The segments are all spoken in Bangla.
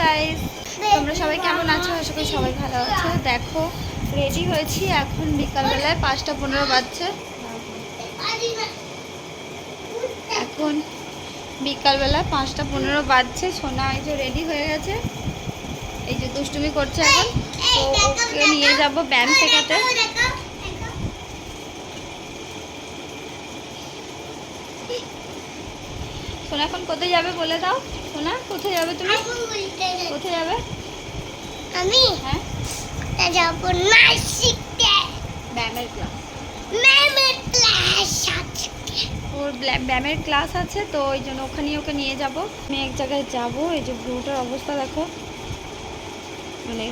গাইস তোমরা সবাই কেমন আছো? আশা করি সবাই ভালো আছো। দেখো রেডি হয়েছি এখন বিকালবেলায় পাঁচটা পনেরো বাজছে। এখন বিকালবেলা পাঁচটা পনেরো বাজছে। সোনা এই যে রেডি হয়ে গেছে। এই যে দুষ্টুমি করছে এখন। তো ওকে নিয়ে যাব ব্যায়াম শেখাতে সোনা এখন কোথায় যাবে বলে দাও। সোনা কোথায় যাবে তুমি? কোথায় যাবে? আমি? হ্যাঁ? যাব নাচ শিখতে ব্যায়ামের ক্লাস ম্যামের ক্লাস আজকে। ওর ব্যায়ামের ক্লাস আছে তো ওই জন্য ওখানে ওকে নিয়ে যাব। আমি এক জায়গায় যাব এই যে ব্লুটার অবস্থা দেখো। মানে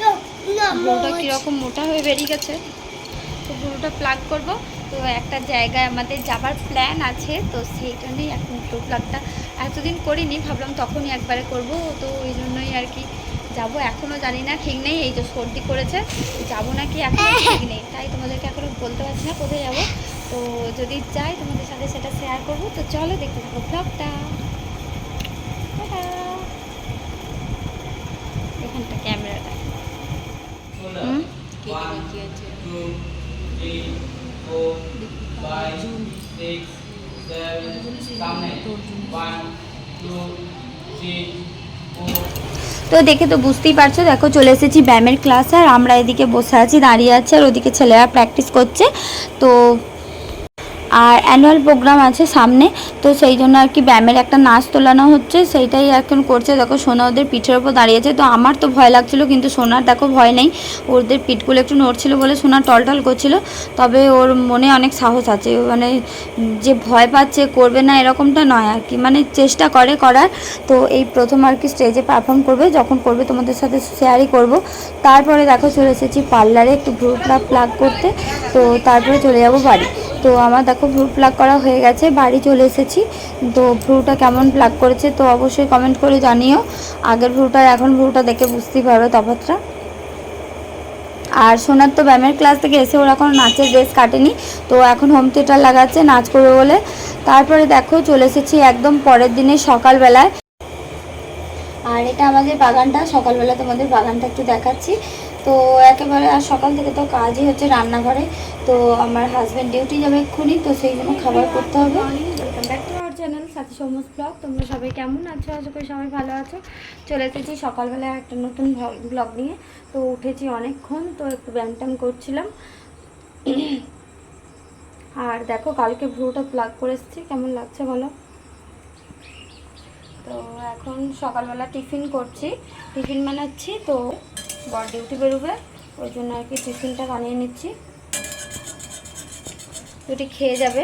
নো নো ব্লুটা কীরকম মোটা হয়ে বেরিয়ে গেছে। তো ব্লুটা প্লাগ করব। তো একটা জায়গায় আমাদের যাবার প্ল্যান আছে, তো সেই জন্যই এখন ব্লু প্লাগটা এতদিন করিনি, ভাবলাম তখনই একবারে করব। তো ওই জন্যই আর কি যাব। এখনও জানি না, ঠিক নেই, এই যে সর্দি করেছে। যাব নাকি এখনও ঠিক নেই। তাই তোমাদেরকে এখনও বলতে পারছি না কোথায় যাব। তো যদি যাই তোমাদের সাথে সেটা শেয়ার করব। তো চলো দেখতে থাকো ব্লগটা তো দেখে তো বুঝতেই পারছ, দেখো চলে এসেছি ব্যায়ামের ক্লাসে আর আমরা এদিকে বসে আছি, দাঁড়িয়ে আছি, আর ওদিকে ছেলেরা প্র্যাকটিস করছে। তো আর অ্যানুয়াল প্রোগ্রাম আছে সামনে, তো সেই জন্য আর কি ব্যায়ামের একটা নাচ তোলানো হচ্ছে, সেইটাই এখন করছে। দেখো, সোনা ওদের পিঠের ওপর দাঁড়িয়েছে, তো আমার তো ভয় লাগছিল, কিন্তু সোনার দেখো ভয় নেই। ওদের পিঠগুলো একটু নড়ছিল বলে সোনা টলটল করছিল, তবে ওর মনে অনেক সাহস আছে। মানে যে ভয় পাচ্ছে, করবে না, এরকমটা নয় আর কি। মানে চেষ্টা করে করার, তো এই প্রথম আর কি স্টেজে পারফর্ম করবে, যখন করবে তোমাদের সাথে শেয়ারই করব। তারপরে দেখো চলে এসেছি পার্লারে একটু ভ্রুটা প্লাগ করতে, তো তারপরে চলে যাব বাড়ি। তো আমার দেখো ভ্রু প্লাগ করা হয়ে গেছে, বাড়ি চলে এসেছি। তো ভ্রুটা কেমন প্লাগ করেছে তো অবশ্যই কমেন্ট করে জানিও। আগের ভ্রুটা এখন ভ্রুটা দেখে বুঝতেই পারো তফাৎটা। আর সোনার তো ব্যায়ামের ক্লাস থেকে এসে ওরা এখন নাচের ড্রেস কাটেনি, তো এখন হোম থিয়েটার লাগাচ্ছে, নাচ করবে বলে। তারপরে দেখো চলে এসেছি একদম পরের দিনে সকালবেলায়। আর এটা আমাদের বাগানটা, সকালবেলা তোমাদের বাগানটা একটু দেখাচ্ছি। তো একেবারে আর সকাল থেকে তো কাজই হচ্ছে রান্নাঘরে। তো আমার হাজব্যান্ড ডিউটি যাবে এক্ষুনি, তো সেই জন্য খাবার করতে হবে। ওয়েলকাম ব্যাক চ্যানেল সাথী সমুজ ব্লগ তোমরা সবাই কেমন আছো? আশা করি সবাই ভালো আছো। চলে এসেছি সকালবেলা একটা নতুন ব্লগ নিয়ে। তো উঠেছি অনেকক্ষণ, তো একটু ব্যায়াম করছিলাম। আর দেখো, কালকে ভ্রুটা প্লাগ করে এসেছি। কেমন লাগছে বলো? তো এখন সকালবেলা টিফিন করছি। টিফিন বানাচ্ছি, তো বর ডিউটি বেরোবে ওই জন্য আর কি টিফিনটা বানিয়ে নিচ্ছি। দুটি খেয়ে যাবে।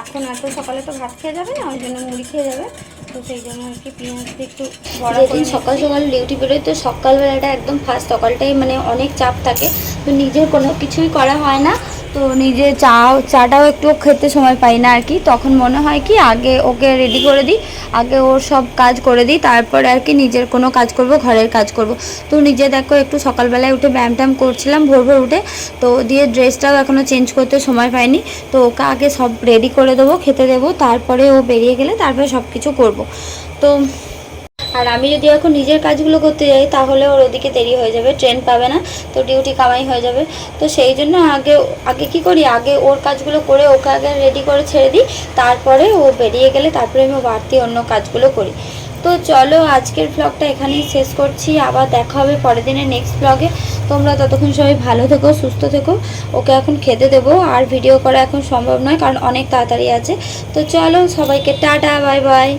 এখন এত সকালে তো ভাত খেয়ে যাবে না ওই জন্য মুড়ি খেয়ে যাবে। তো সেই জন্য আর কি পেঁয়াজটা একটু বড় সকাল সকাল ডিউটি বেরোয় তো সকালবেলাটা একদম ফার্স্ট সকালটাই মানে অনেক চাপ থাকে। তো নিজের কোনো কিছুই করা হয় না। তো নিজে চা চাটাও একটু খেতে সময় পাই না আর কি। তখন মনে হয় কি, আগে ওকে রেডি করে দিই, আগে ওর সব কাজ করে দিই, তারপর আর কি নিজের কোনো কাজ করব, ঘরের কাজ করব। তো নিজে দেখো একটু সকালবেলায় উঠে ব্যায়াম ট্যায়াম করছিলাম ভোর ভোর উঠে। তো দিয়ে ড্রেসটাও এখনও চেঞ্জ করতে সময় পাইনি। তো ওকে আগে সব রেডি করে দেবো, খেতে দেবো, তারপরে ও বেরিয়ে গেলে তারপরে সব কিছু করব। তো আর আমি যদি এখন নিজের কাজগুলো করতে যাই, তাহলে ওর ওদিকে দেরি হয়ে যাবে, ট্রেন পাবে না, তো ডিউটি কামাই হয়ে যাবে। তো সেই জন্য আগে আগে কি করি? আগে ওর কাজগুলো করে ওকে আগে রেডি করে ছেড়ে দিই, তারপরে ও বেরিয়ে গেলে তারপরে আমি বাড়তি অন্য কাজগুলো করি। তো চলো, আজকের ব্লগটা এখানেই শেষ করছি, আবার দেখা হবে পরের দিনের নেক্সট ব্লগে তোমরা ততক্ষণ সবাই ভালো থেকো, সুস্থ থেকো। ওকে এখন খেতে দেবো, আর ভিডিও করা এখন সম্ভব নয়, কারণ অনেক তাড়াতাড়ি আছে। তো চলো, সবাইকে টাটা বাই বাই